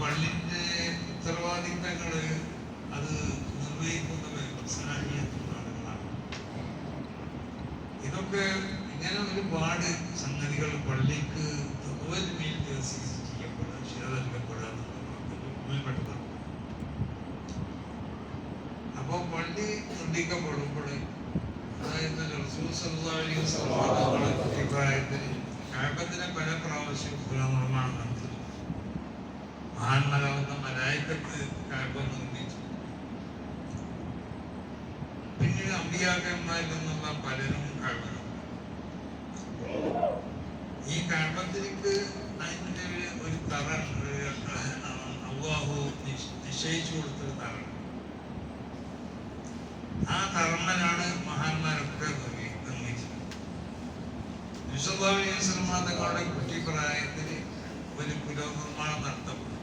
പള്ളിന്റെ ഉത്തരവാദിത്തങ്ങൾ അത് നിർവഹിക്കുന്നത് മനസ്സിലാക്കിയിട്ടുള്ള ആളുകളാണ് ഇതൊക്കെ ഇങ്ങനെ ഒരുപാട് സംഗതികൾ പള്ളിക്ക് അപ്പൊ പള്ളി നിർമ്മിക്കപ്പെടുമ്പോൾ അതായത് പല പ്രാവശ്യം പുനർനിർമ്മാണം നടത്തി മഹാന്മാരാവുന്ന മലായിക്കത്ത് കാബ നിർമ്മിച്ചു. പിന്നീട് അമ്പിയാക്കന്മാരിൽ നിന്നുള്ള പലരും കാബ ഈ കാബത്തിലേക്ക് അതിന്റെ ഒരു- തറ അള്ളാഹു നിശ്- നിശ്ചയിച്ചു കൊടുത്തൊരു തറ. ആ തറമ്മലാണ് മഹാന്മാരൊക്കെ നിർമ്മി- നിർമ്മിച്ചത്. വിശ്വഭാവിസ്ലമാ തങ്ങളുടെ കുട്ടിപ്രായത്തിൽ ഒരു പുനർനിർമ്മാണം നടത്തപ്പെട്ടു.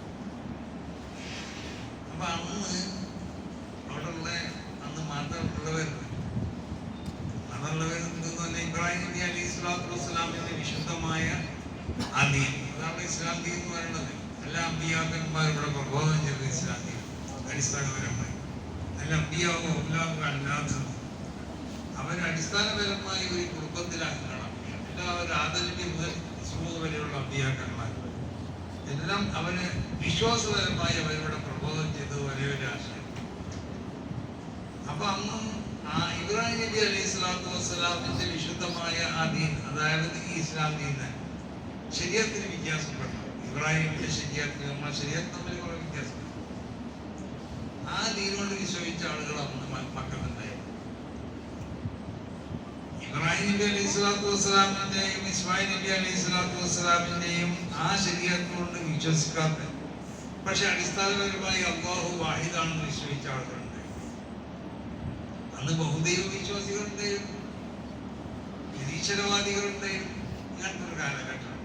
അപ്പൊ അന്ന് അന്ന് മാത്രമുള്ളവരുണ്ട് മതമുള്ളവരുണ്ട് തന്നെ ഇബ്രാഹിം നബി അലൈഹി സ്വലാത്തു വസ്സലാമിന്റെ വിശുദ്ധമായ ആ ദീൻ. അതാണ് ഇസ്ലാം ദീൻ എന്ന് പറയുന്നത്. എല്ലാ അമ്പിയാക്കന്മാരുടെ പ്രബോധനം ചെയ്തത് ഇസ്ലാം ദീൻ. അടിസ്ഥാനപരമായി. അല്ല അമ്പിയാവോ അല്ലാത്തത്. അവർ ഒരു കുടുംബത്തിലാക്കണം. എല്ലാവരും ആദരവ് മുതൽ സുമൂഹ വരെയുള്ള അമ്പിയാക്കന്മാർ. എല്ലാം വിശ്വാസപരമായി അവരുടെ പ്രബോധനം ഒരേ ഒരു അപ്പൊ അന്നും ഇബ്രാഹിം നബി അലി ഇസ്ലാത്തു വസ്സലാമിന്റെ വിശുദ്ധമായ ആ ദീൻ അതായത് ഈ ഇസ്ലാം ദീന് ശരീരത്തിന് വ്യത്യാസപ്പെട്ടു ഇബ്രാഹിമിന്റെ ശരീരത്തിൽ നമ്മുടെ ശരീരത്തിന് തമ്മിൽ കുറെ വ്യത്യാസം. ആ ദീനോട് വിശ്വസിച്ച ആളുകൾ അന്ന് മക്കളുണ്ടായിരുന്നു ഇബ്രാഹിം നബി അലി ഇസ്ലാത്തു വസ്സലാമിന്റെയും ഇസ്മായിൽ നബി അലി ഇസ്ലാത്തു വസ്സലാമിന്റെയും ആ ശരീരത്തോട് വിശ്വസിക്കാത്ത പക്ഷെ അടിസ്ഥാനപരമായി അള്ളാഹു വാഹിദാണെന്ന് വിശ്വസിച്ച ആളുകളുണ്ട്. അന്ന് ബഹുദൈവ വിശ്വാസികളുണ്ടായിരുന്നു നിരീശ്വരവാദികളുണ്ടായിരുന്നു ഇങ്ങനത്തെ ഒരു കാലഘട്ടം.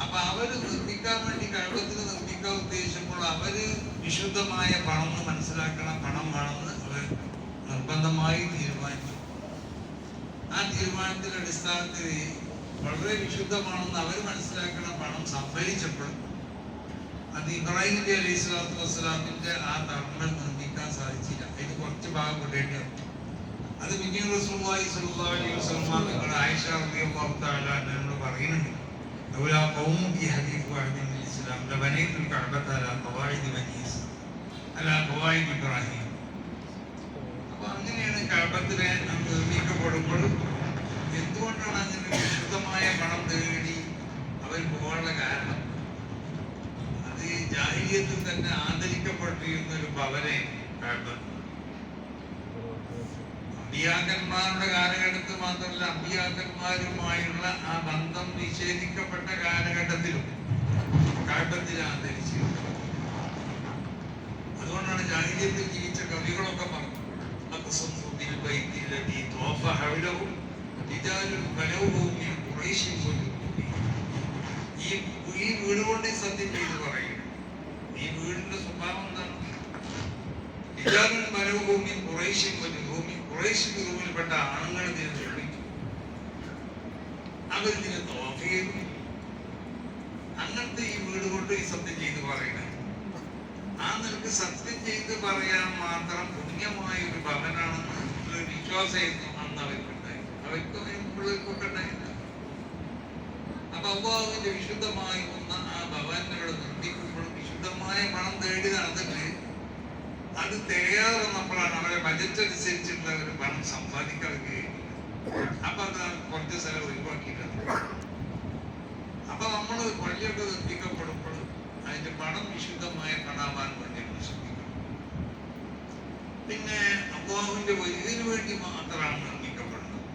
അപ്പൊ അവർ നിർമ്മിക്കാൻ വേണ്ടി കഴിവത്തിന് നിർമ്മിക്കാൻ ഉദ്ദേശിച്ചപ്പോൾ അവർ വിശുദ്ധമായ പണം മനസ്സിലാക്കണം. പണം വേണമെന്ന് അവർ നിർബന്ധമായി തീരുമാനിച്ചു. ആ തീരുമാനത്തിന്റെ അടിസ്ഥാനത്തിൽ വളരെ വിശുദ്ധമാണെന്ന് അവർ മനസ്സിലാക്കണം. പണം സംഭരിച്ചപ്പോൾ അത് ഇബ്രാഹിം നബി അലൈഹി സ്വലാത്തു വസ്സലാമിന്റെ ആ ധർമ്മം നിർമ്മിക്കാൻ സാധിച്ചില്ല. അതിന് കുറച്ച് ഭാഗം വിടേണ്ടതുണ്ട് അത് പിന്നീട് റസൂലുള്ളാഹി സ്വല്ലല്ലാഹു അലൈഹി വസല്ലം നിങ്ങൾ ആയിഷ റളിയല്ലാഹു തആല എന്ന് പറയുന്നുണ്ട്. ലൗല ഖൗമുകി ഹദീഫ് വഅദി മിൻ ഇസ്ലാം ലബനൈതുൽ കഅബത അലാ ഖവാഇദി ബനി ഇസ്ലാം അലാ ഇബ്രാഹിം. അപ്പോൾ അങ്ങനെയാണ് കഅബത്തിനെ നിർമ്മിക്കപ്പെടുമ്പോൾ എന്തുകൊണ്ടാണ് അങ്ങനെ വിശുദ്ധമായ മണം തേടി അവർ പോകാനുള്ള കാരണം? ജാഹിലിയത്തിൽ തന്നെ ആദരിക്കപ്പെട്ടിരുന്ന ഒരു ഭവനെ കാണുന്നത് കാലഘട്ടത്തിൽ മാത്രമല്ല ആ ബന്ധം നിഷേധിക്കപ്പെട്ട കാലഘട്ടത്തിലും കാട്ടത്തിൽ ആദരിച്ചു അതുകൊണ്ടാണ് ജാഹിലിയത്തിൽ ജീവിച്ച കവികളൊക്കെ പറഞ്ഞു ഈ വീട് കൊണ്ട് സത്യം ചെയ്ത് പറയുന്നു. ഈ വീടിന്റെ സ്വഭാവം എന്താണ്? ഇതാണ് മരുഭൂമി കുറേശ്യം ഭൂമി കുറേശ്യം ഭൂമിയിൽപ്പെട്ട ആണുങ്ങൾ ഇതിനെ നിർമ്മിച്ചു. അവരിതിനെ തോഫ് ചെയ്തു അങ്ങനത്തെ ഈ വീട് കൊണ്ട് ഈ സത്യം ചെയ്ത് പറയണേ. ആ നിനക്ക് സത്യം ചെയ്ത് പറയാൻ മാത്രം പുണ്യമായ ഒരു ഭവനാണെന്ന് ഒരു വിശ്വാസമായിരുന്നു അന്ന് അവർക്കുണ്ടായി അവർക്ക് പിള്ളേർക്കൊക്കെ ഉണ്ടായില്ല അപ്പൊ അള്ളാഹുവിന്റെ വിശുദ്ധമായി വന്ന ആ ഭവനങ്ങൾ നിർമ്മിക്കുമ്പോൾ വിശുദ്ധമായ പണം തേടി നടന്നിട്ട് അത് തികയാതെ വന്നപ്പോഴാണ് അവരെ ബജറ്റ് അനുസരിച്ചുള്ള ഒരു പണം സമ്പാദിക്കുകയും അപ്പൊ അത് കുറച്ച് സ്ഥലം ഒഴിവാക്കിയിട്ടുണ്ട് അപ്പൊ നമ്മൾ പള്ളിയൊക്കെ നിർമ്മിക്കപ്പെടുമ്പോൾ അതിന്റെ പണം വിശുദ്ധമായ പണാവാൻ വേണ്ടി നമ്മൾ ശ്രദ്ധിക്കണം പിന്നെ അള്ളാഹുവിന്റെ ഇതിനു വേണ്ടി മാത്രമാണ് നിർമ്മിക്കപ്പെടുന്നത്.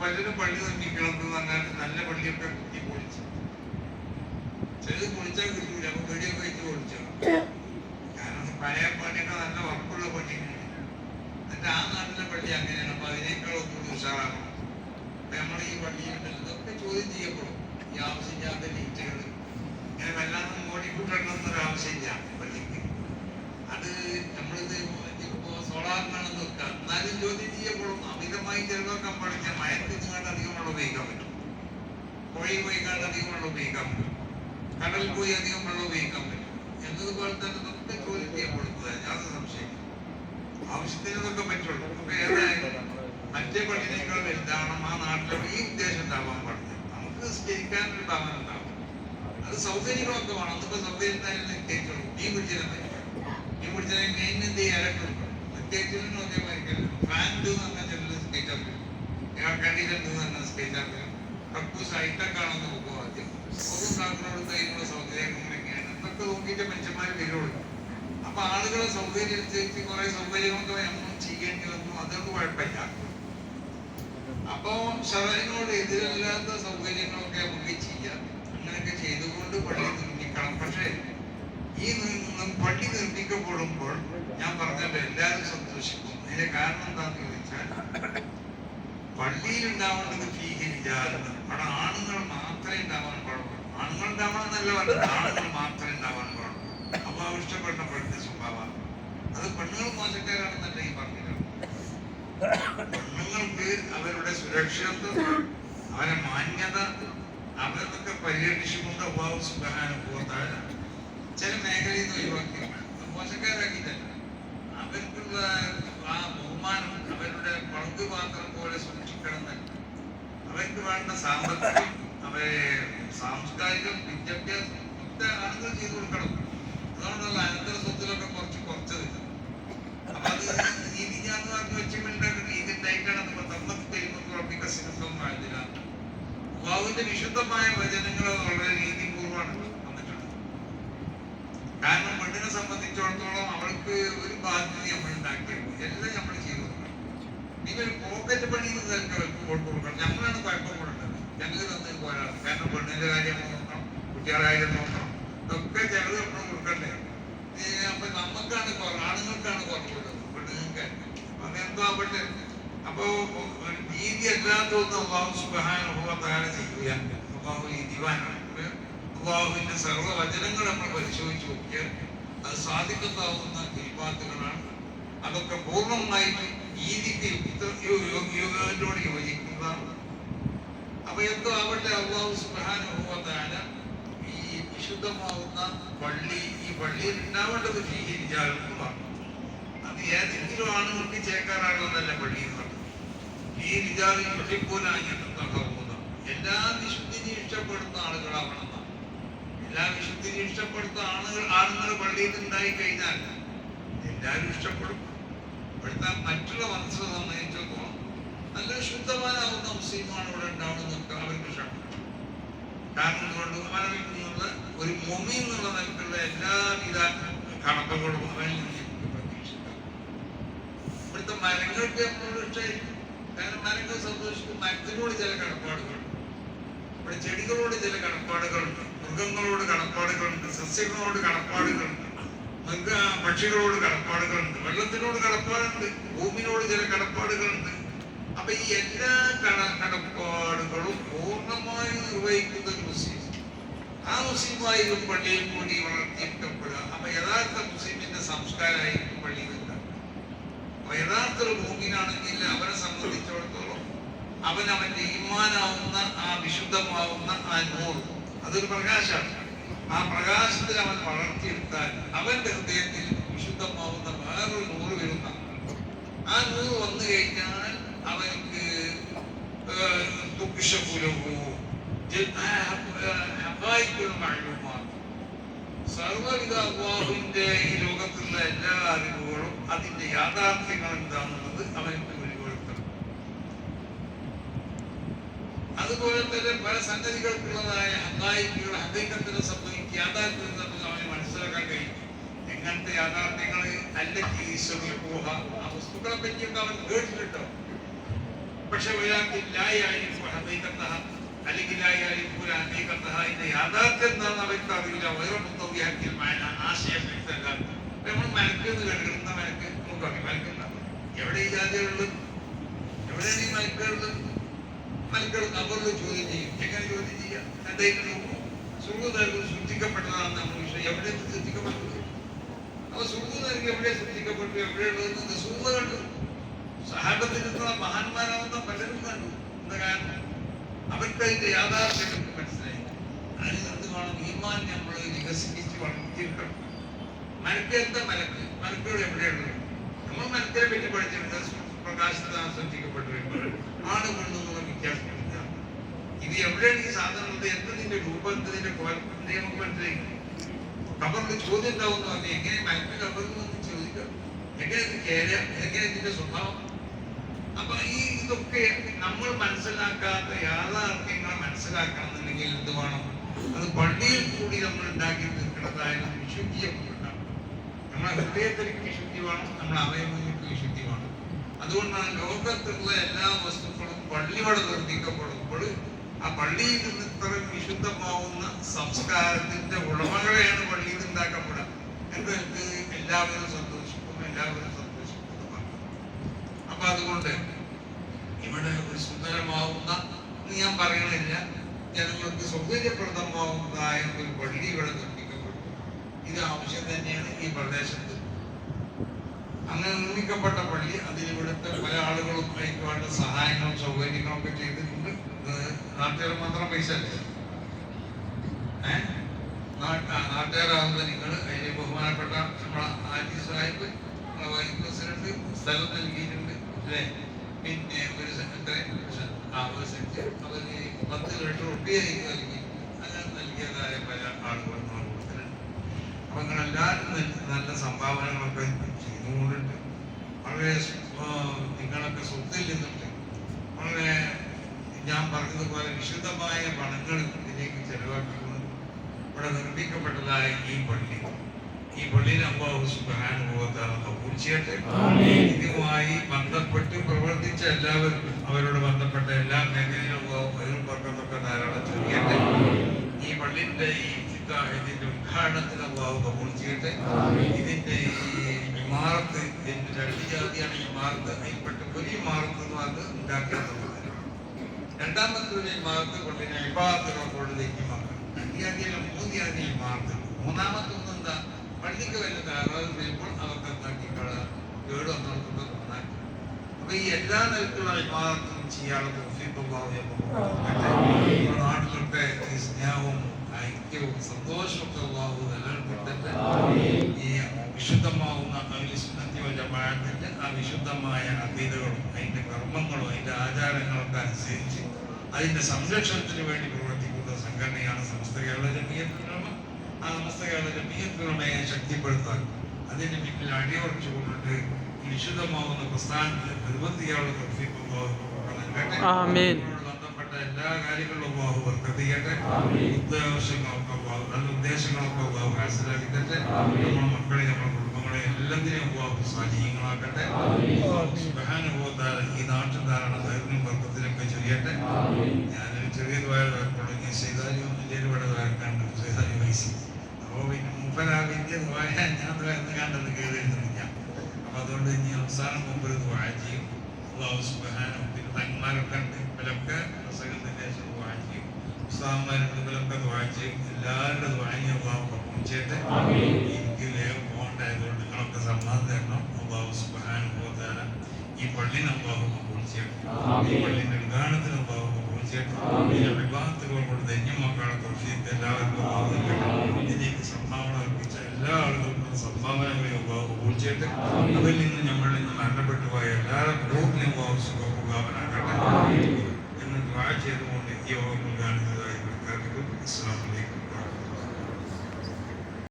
പലരും പള്ളി നിർമ്മിക്കണം എന്ന് പറഞ്ഞാൽ നല്ല പള്ളിയൊക്കെ കുത്തി പൊളിച്ചു. ചിലത് പൊളിച്ചാൽ കിട്ടൂല അപ്പൊ വെടിയൊക്കെ വെച്ച് പൊളിച്ചു കാരണം പഴയ പള്ളിയൊക്കെ നല്ല എന്നിട്ട് ആ നാട്ടിലെ പള്ളി അങ്ങനെയാണ് അപ്പൊ അതിനേക്കാൾ ഒന്നുകൂടി ഉഷാറാക്കണം അപ്പൊ നമ്മൾ ഈ ഇതൊക്കെ ചോദ്യം ചെയ്യപ്പെടും. ഈ ആവശ്യമില്ലാത്ത ലീറ്റുകൾ ഇങ്ങനെ വല്ലാതെ ഓടിക്കൂട്ടണമെന്നൊരു ആവശ്യമില്ല പള്ളിക്ക്. അത് നമ്മളിത് ഇപ്പോ സോളാറിനാണെന്ന് വെക്കാം. എന്നാലും ചോദ്യം ചെയ്യപ്പെടും. അമിതമായി ചെലവാക്കാൻ പാടില്ല മയത്തിൽ നിങ്ങാണ്ട് അധികം വെള്ളം ഉപയോഗിക്കാൻ പറ്റും. കോഴി പോയി കണ്ട് അധികം വെള്ളം ഉപയോഗിക്കാൻ പറ്റും. കടലിൽ പോയി അധികം വെള്ളം ഉപയോഗിക്കാൻ പറ്റും എന്നതുപോലെ തന്നെ നമുക്ക് ചോദ്യം ചെയ്യപ്പെടുന്നത് യാതൊരു സംശയം ആവശ്യത്തിന് ഇതൊക്കെ പറ്റുള്ളൂ. നമുക്ക് ഏതായാലും മറ്റേ പള്ളിനേക്കാൾ വലുതാണ് ആ നാട്ടിലുള്ള ഈ ഉദ്ദേശം ഉണ്ടാവാൻ പാടില്ല. നമുക്ക് സ്നേഹിക്കാനൊരു ഭാവന ഉണ്ടാവും അത് സൗകര്യങ്ങളൊക്കെ വേണം അന്നിപ്പോ സൗകര്യം തന്നെ നിൽക്കേറ്റുള്ളൂ ഈ പിടിച്ചാൽ ഈ പിടിച്ചാൽ മെയിൻ എന്ത് ചെയ്യാനും നിൽക്കേറ്റിലും അതേമാതിരി ഫാൻ എന്ന് പറഞ്ഞാൽ കണ്ടീഷൻ എന്ന് പറഞ്ഞാൽ സ്കേറ്റ് ആപ്പിലും കക്കൂസ് ഹൈടെക് ആണെന്ന് അതുണ്ടാക്കുന്നവരുടെ കയ്യിലുള്ള സൗകര്യങ്ങളൊക്കെയാണ് എന്നൊക്കെ നോക്കിയിട്ട് മനുഷ്യന്മാർ വരുള്ളൂ അപ്പൊ ആളുകളെ സൗകര്യം അനുസരിച്ച് കുറെ സൗകര്യങ്ങളൊക്കെ നമ്മൾ ചെയ്യേണ്ടി വന്നു. അതൊന്നും കുഴപ്പമില്ല. അപ്പോ ഷറൈനോട് എതിരല്ലാത്ത സൗകര്യങ്ങളൊക്കെ നമുക്ക് ചെയ്യാം അങ്ങനെയൊക്കെ ചെയ്തുകൊണ്ട് പള്ളി നിർമ്മിക്കണം. പക്ഷേ പള്ളി നിർമ്മിക്കപ്പെടുമ്പോൾ ഞാൻ പറഞ്ഞല്ലോ എല്ലാവരും സന്തോഷിക്കും. അതിന്റെ കാരണം എന്താണെന്ന് ചോദിച്ചാൽ പള്ളിയിൽ ഉണ്ടാവേണ്ടത് ഫീഹിരിജാലെന്ന് അവിടെ ആണുങ്ങൾ മാത്രമേ ഉണ്ടാവാൻ പാടുള്ളൂ. ആണുങ്ങൾ ഉണ്ടാവണം എന്നല്ല പറഞ്ഞത് ആണുങ്ങൾ മാത്രമേ ഉണ്ടാവാൻ പാടുള്ളൂ. അപ്പൊ ആ ഇഷ്ടപ്പെട്ട പെണ്ണിന്റെ സ്വഭാവം അത് പെണ്ണുങ്ങൾ മോശക്കാരാണെന്നല്ല ഈ പറഞ്ഞത്. പെണ്ണുങ്ങൾക്ക് അവരുടെ സുരക്ഷിതത്വം അവരെ മാന്യത അവരൊക്കെ പരിരക്ഷിച്ചുകൊണ്ട് അള്ളാഹു സുഖാനുഭവത്തായ ചില മേഖലയിൽ നിന്ന് ഒഴിവാക്കി മോശക്കാരാക്കിയിട്ടല്ല. അവർക്കുള്ള ആ ബഹുമാനം അവരുടെ പങ്ക് മാത്രം പോലെ സൂക്ഷിക്കണം തന്നെ. അവർക്ക് വേണ്ട സാമ്പത്തികം അവരെ സാംസ്കാരികം വിദ്യാഭ്യാസം ഒക്കെ ആളുകൾ ചെയ്തു കൊടുക്കണം. അതുകൊണ്ടുള്ള അനന്തര സ്വത്തിലൊക്കെ കുറച്ച് കുറച്ചത്. അപ്പൊ അത് നീതിജാതമാർക്ക് വെച്ചുകൊണ്ടാണ് നീതി ഉണ്ടായിട്ടാണ് നമ്മൾ തമ്മത്ത് പെരുമത്ത് ഉറപ്പിക്ക സിന്ധം വാഴ്ത്തില്ല അള്ളാഹുവിന്റെ വിശുദ്ധമായ വചനങ്ങൾ വളരെ രീതിപൂർവമാണ് വന്നിട്ടുള്ളത്. കാരണം പെണ്ണിനെ സംബന്ധിച്ചിടത്തോളം അവൾക്ക് ഒരു ബാധ്യത നമ്മൾ ഉണ്ടാക്കിയത് എല്ലാം നമ്മൾ ചെയ്തു നിങ്ങൾ പോക്കറ്റ് പണി അവർക്ക് കൊടുക്കണം കൊടുക്കുന്നത് ഞങ്ങൾ കാരണം പെണ്ണിന്റെ കാര്യം നോക്കണം കുട്ടികളുടെ കാര്യം നോക്കണം. ഇതൊക്കെ ചെലവ് നമ്മൾ കൊടുക്കണ്ടേ? അപ്പൊ നമുക്കാണ് ആണുങ്ങൾക്കാണ് കുറവുള്ളത് പെണ്ണുങ്ങൾക്ക്. അതെന്തോ ആവട്ടെ? അപ്പോ നീതി അല്ലാത്തൊന്നും അള്ളാഹു സുബഹാനുഭവത്താല ചെയ്യുക അള്ളാഹു നീതിവാനാണ് അള്ളാഹുവിന്റെ സർവവചനങ്ങൾ നമ്മൾ പരിശോധിച്ച് നോക്കിയാൽ അത് സാധിക്കുന്നതാവുന്ന കിൽപാത്തുകളാണ് അതൊക്കെ പൂർണമായിട്ട് നീതിക്ക് യോഗയോട് യോജിക്കുന്നതാണ്. അപ്പൊ എന്തോ ആവട്ടെ അള്ളാഹു സുബാനുഭവത്താല ഈ വിശുദ്ധമാവുന്ന പള്ളി ഈ പള്ളിയിൽ ഉണ്ടാവേണ്ടത് ഫീഹിരിജാലെന്നുള്ളതാണ് അത് ഏതെങ്കിലും ആണുങ്ങൾക്ക് ചേക്കാറാകുന്നതല്ല പള്ളി എന്ന് പറഞ്ഞു. ഈ റിജാൽ യുഹിബ്ബുനാഞ്ഞിട്ടുണ്ടാകുന്ന എല്ലാ വിശുദ്ധിനെയും ഇഷ്ടപ്പെടുന്ന ആളുകളാവണം. എല്ലാ വിശുദ്ധിനെയും ഇഷ്ടപ്പെടുന്ന ആളുകൾ ആണുങ്ങൾ പള്ളിയിൽ ഉണ്ടായി കഴിഞ്ഞാൽ എല്ലാവരും ഇഷ്ടപ്പെടും. ഇവിടുത്തെ മറ്റുള്ള ശുദ്ധവാനാവുന്ന മുസ്ലിമാണ് ഇവിടെ ഉണ്ടാവുന്നത് അവർക്ക് കൃഷ്ണ കാരണം അവനിൽ നിന്നുള്ള ഒരു മൊമി എന്നുള്ള നിലക്കുള്ള എല്ലാവിധ കടപ്പകളും പ്രതീക്ഷിക്കാം ഇവിടുത്തെ മരങ്ങൾക്ക് എപ്പോഴും ഇഷ്ടമായിരിക്കും. കാരണം മരങ്ങൾ സന്തോഷിക്കും മരത്തിനോട് ചില കടപ്പാടുകളുണ്ട്. ഇവിടെ ചെടികളോട് ചില കടപ്പാടുകളുണ്ട്. മൃഗങ്ങളോട് കടപ്പാടുകളുണ്ട്. സസ്യങ്ങളോട് കടപ്പാടുകളുണ്ട്. മൃഗ പക്ഷികളോട് കടപ്പാടുകളുണ്ട്. വെള്ളത്തിനോട് കടപ്പാടുണ്ട്. ഭൂമിനോട് ചില കടപ്പാടുകളുണ്ട്. അപ്പൊ ഈ എല്ലാ കട കടപ്പാടുകളും പൂർണമായി നിർവഹിക്കുന്ന ഒരു മുസ്ലിം. ആ മുസ്ലിമായിരിക്കും പള്ളിയിൽ കൂടി വളർത്തിയിട്ടപ്പോഴ അപ്പൊ യഥാർത്ഥ മുസ്ലിമിന്റെ സംസ്കാരമായിരിക്കും പള്ളിയിൽ ഉണ്ടാകുക അപ്പൊ യഥാർത്ഥ ഒരു ഭൂമിയിലാണെങ്കിൽ അവനെ സംബന്ധിച്ചിടത്തോളം അവൻ അവന്റെ ഈമാനാവുന്ന ആ വിശുദ്ധമാവുന്ന ആ നൂർ അതൊരു പ്രകാശമാണ്. ആ പ്രകാശത്തിൽ അവൻ വളർത്തിയെടുത്താൽ അവന്റെ ഹൃദയത്തിൽ വിശുദ്ധമാവുന്ന വേറൊരു നൂറ് വരുന്ന. ആ നൂറ് വന്നു കഴിഞ്ഞാൽ സർവവിധ അള്ളാഹുവിന്റെ ഈ ലോകത്തുള്ള എല്ലാ അറിവുകളും അതിന്റെ യാഥാർത്ഥ്യങ്ങൾ എന്താണെന്നുള്ളത് അവർക്ക് വെളിപ്പെടുത്തണം. അതുപോലെ തന്നെ പല സംഗതികൾക്കുള്ളതായ ഹക്കായിക്കുകൾ ഹക്കൈക്കത്തിനെ സംഭവിക്കുക യാഥാർത്ഥ്യം നമുക്ക് അവനെ മനസ്സിലാക്കാൻ കഴിയും. എങ്ങനത്തെ യാഥാർത്ഥ്യങ്ങൾ? അല്ലെങ്കിൽ ഈശ്വര ആ വസ്തുക്കളെ പറ്റിയൊക്കെ അവൻ കേട്ടിട്ടുണ്ടോ? പക്ഷെ ഒരാൾക്ക് ലായായിരിക്കും ഹക്കൈക്കത്തഹ അല്ലെങ്കിൽ ലായായിരിക്കും ഹക്കൈക്കത്തഹ ഇതിന്റെ യാഥാർത്ഥ്യം എന്താണെന്ന് അവർക്ക് അറിയില്ല. വേറെ മുത്തവ്യാക്കിൽ ആശയം വ്യക്തമല്ല നമ്മൾ മലക്കെന്ന് കേൾക്കുന്ന മലക്ക്? നമുക്കറിയാം മലക്കുണ്ട എവിടെ ഈ ജാതികളുള്ളത് എവിടെയാണ് ഈ മലക്കുള്ളത് മലക്കൾ അവരോട് ചോദ്യം ചെയ്യും. എങ്ങനെ ചോദ്യം ചെയ്യാം? എന്തായാലും സുഹൃത്തുക്കൾ സൃഷ്ടിക്കപ്പെട്ടതാണെന്ന് നമ്മൾ വിഷയം. എവിടെ സൃഷ്ടിക്കപ്പെട്ടത് അപ്പൊ സുഹൃത്തുക്കൾക്ക് എവിടെ സഹാബത്തിലുള്ള മഹാന്മാരാവുന്ന പലരും കണ്ടു. എന്താ കാരണം? അവർക്ക് അതിന്റെ യാഥാർത്ഥ്യം മനസ്സിലായി. അതിന് എന്ത് വേണം ഈമാൻ മലക്ക് എന്താ മരക്ക് മരക്കോട് എവിടെയുള്ളത് നമ്മൾ മരത്തിനെ പറ്റി പഠിച്ചിട്ടുണ്ട്. പ്രകാശത്താൽ സൃഷ്ടിക്കപ്പെട്ടു ആണ് കൊണ്ടുള്ള വ്യത്യാസമില്ല. ഇത് എവിടെയാണ് ഈ സാധനം ഉള്ളത് എന്നതിന്റെ രൂപം എന്നതിന്റെ കോലം നമുക്ക് മനസ്സിലായി? കബറിന് ചോദ്യം ഉണ്ടാവും എന്ന് പറഞ്ഞു എങ്ങനെ മരക്ക് കബറിൽ നിന്ന് ചോദിക്കാം? എങ്ങനെ ഇത് ചേരാം എങ്ങനെ ഇതിന്റെ സ്വഭാവം? അപ്പൊ ഈ ഇതൊക്കെ നമ്മൾ മനസ്സിലാക്കാത്ത യാഥാർത്ഥ്യങ്ങൾ മനസ്സിലാക്കണം എന്നുണ്ടെങ്കിൽ എന്ത് വേണം? അത് പള്ളിയിൽ കൂടി നമ്മൾ ഉണ്ടാക്കി തീർക്കേണ്ടതായ വിശുദ്ധിയെ കൊണ്ടുണ്ടാകും നമ്മളെ ഹൃദയത്തിലേക്ക് വിശുദ്ധി വേണം നമ്മുടെ അവയവങ്ങൾക്ക് വിശുദ്ധി വേണം. അതുകൊണ്ടാണ് ലോകത്തുള്ള എല്ലാ വസ്തുക്കളും പള്ളിയോടെ നിർത്തിക്കപ്പെടുമ്പോൾ ആ പള്ളിയിൽ നിന്ന് ഇത്രയും വിശുദ്ധമാവുന്ന സംസ്കാരത്തിന്റെ ഉടമകളെയാണ് പള്ളിയിൽ ഉണ്ടാക്കപ്പെടുക. എന്നിട്ട് എല്ലാവരും സന്തോഷിക്കും എല്ലാവരും. അപ്പൊ അതുകൊണ്ട് ഇവിടെ ഒരു സുന്ദരമാവുന്ന ഞാൻ പറയണില്ല ജനങ്ങൾക്ക് സൗകര്യപ്രദമാവുന്നതായ ഒരു പള്ളി ഇവിടെ നിർമ്മിക്കപ്പെട്ടു ഇത് ആവശ്യം തന്നെയാണ് ഈ പ്രദേശത്ത്. അങ്ങനെ നിർമ്മിക്കപ്പെട്ട പള്ളി അതിൽ ഇവിടുത്തെ പല ആളുകളും അയക്കുവാനുള്ള സഹായങ്ങളും സൗകര്യങ്ങളും ഒക്കെ ചെയ്തിട്ടുണ്ട്. മാത്രം പൈസ അല്ലേ? ഏഹ് നിങ്ങൾ അതിന് ബഹുമാനപ്പെട്ട നമ്മളെ ആജി സാഹിബ് പ്രസിഡന്റ് സ്ഥലം നൽകിയിട്ടുണ്ട്. പിന്നെ ഒരു സെക്രട്ടറി ആ ഒരു സെക്രട്ടറി അവർ പത്ത് ലക്ഷം റുപ്യ നൽകി അങ്ങനെ നൽകിയതായ പല ആളുകളും നമ്മൾ കൊടുത്തിട്ടുണ്ട് അപ്പൊ നിങ്ങളെല്ലാവരും നല്ല- നല്ല സംഭാവനകളൊക്കെ ചെയ്തുകൊണ്ടുണ്ട് വളരെ നിങ്ങളൊക്കെ സ്വത്തിൽ നിന്നിട്ട് വളരെ ഞാൻ പറഞ്ഞതുപോലെ വിശുദ്ധമായ പണങ്ങൾ ഇതിലേക്ക് ചെലവാക്കിക്കൊണ്ട് ഇവിടെ നിർമ്മിക്കപ്പെട്ടതായ ഈ പള്ളി. ഈ പള്ളിയിൽ അമ്പാവ് ചെയ്യട്ടെ ഇതുമായി ബന്ധപ്പെട്ട് പ്രവർത്തിച്ച എല്ലാവരും അവരോട് ബന്ധപ്പെട്ട എല്ലാ മേഖലയിലും പക്കത്തൊക്കെ ധാരാളം ചെയ്യട്ടെ ഈ പള്ളിന്റെ ഈ ഇതിന്റെ ഉദ്ഘാടനത്തിന് അമ്പാവ് കബൂൾ ചെയ്യട്ടെ ഇതിന്റെ ഈ മാർക്ക് ഇതിന്റെ രണ്ട് ജാതിയാണ് ഇമാറത്ത്. അതിൽപ്പെട്ട ഒരു മാർക്ക് എന്ന് പറഞ്ഞത് ഉണ്ടാക്കിയിട്ടുള്ളത് രണ്ടാമത്തെ ഒരു ഇമാറത്ത് പള്ളിനെ വിഭാഗത്തിലോട്ട് കൊണ്ട് ലഭ്യമാക്കണം രണ്ട് ജാതിയല്ല മൂന്ന് ജാതി ഇമാറത്ത്. മൂന്നാമത്തെ പള്ളിക്ക് വല്ല ധാരാളം ചെയ്യുമ്പോൾ അവർക്ക് എന്താക്കിക്കള കേട് വന്നവർക്കൊക്കെ നന്നാക്കി. അപ്പൊ ഈ എല്ലാ നിലക്കുള്ള വിഭാഗത്തും ചെയ്യാനുള്ള നാട്ടിലൊക്കെ സ്നേഹവും ഐക്യവും സന്തോഷമൊക്കെ ഉള്ളാവും നിലനിർത്തിട്ട് ഈ വിശുദ്ധമാവുന്ന ജമാഅത്തിന്റെ ആ വിശുദ്ധമായ അതീതകളും അതിന്റെ കർമ്മങ്ങളും അതിന്റെ ആചാരങ്ങളൊക്കെ അനുസരിച്ച് അതിന്റെ സംരക്ഷണത്തിന് വേണ്ടി കേരള ജമീയത്തുലമയെ ശക്തിപ്പെടുത്താൻ അതിന്റെ പിന്നിൽ അടിയുറച്ചുകൊണ്ടിട്ട് വിശുദ്ധമാവുന്ന പ്രസ്ഥാനത്തിന് നിർബന്ധിക്കാനുള്ള. ഇതിനോട് ബന്ധപ്പെട്ട എല്ലാ കാര്യങ്ങളിലും അല്ലാഹു ബർക്കത്ത് ചെയ്യട്ടെ. ഉദ്ദേശങ്ങളൊക്കെ അല്ലാഹു നല്ല ഉദ്ദേശങ്ങളൊക്കെ അല്ലാഹു ഹാസിലാക്കി നമ്മുടെ മക്കളെ നമ്മുടെ കുടുംബങ്ങളെ എല്ലാത്തിനെയും അല്ലാഹു സ്വാധീനങ്ങളാക്കട്ടെ. തആല ഈ നാട്ടിൽ ധാരാളം ദൈർഘ്യം വർക്കത്തിലൊക്കെ ചൊരിയട്ടെ. ഞാൻ ചെറിയ ദ്വാരക്കുള്ളൂ ഞാൻ ചെയ്താലും വലിയൊരു ദ്വാരക്കാണ്ട് ചെയ്താലും പൈസ അപ്പോൾ പിന്നെ ദ്വാര ഞാൻ ദ്വാരന്ന് കണ്ടത് കേറിയിരുന്നില്ല അപ്പൊ അതുകൊണ്ട് ഇനി അവസാനം മുമ്പ് ചെയ്യും. അള്ളാഹു സുബ്ഹാനഹു പിന്നെ തങ്ങന്മാരൊക്കെ ഉണ്ട് ഇവരൊക്കെ പ്രസംഗത്തിന്റെ ശേഷം ദ്വാര ചെയ്യും. ഉസ്താദന്മാരുണ്ട് ഇവരൊക്കെ ദ്വാര ചെയ്യും. എല്ലാവരുടെ ദ്വാരയും അള്ളാഹു ചെയ്യട്ടെ എനിക്ക് വേഗം പോകണ്ടായതുകൊണ്ട് നിങ്ങളൊക്കെ സമ്മതം തരണം. അള്ളാഹു വ തആല ഈ പള്ളി അള്ളാഹു ചെയ്യട്ടെ ഈ പള്ളിന്റെ ഉദ്ഘാടനത്തിന് അള്ളാഹു ഇതിന്റെ വിവാഹത്തുകൾ കൊണ്ട് ധന്യമാക്കാനുള്ള തൗഫീഖ് എല്ലാവർക്കും ഇതിലേക്ക് സംഭാവന അർപ്പിച്ച എല്ലാ ആളുകൾക്കും സംഭാവനകളെ അള്ളാഹു അതിൽ നിന്ന് നമ്മൾ നിന്ന് മരണപ്പെട്ടു പോയ എല്ലാ ഗ്രൂപ്പിനെയും അള്ളാഹു സുഖാവനാക്കട്ടെ എന്ന് ദ്വാ ചെയ്തുകൊണ്ട് ഈ യോഗം ഉദ്ഘാടനത്തിനായി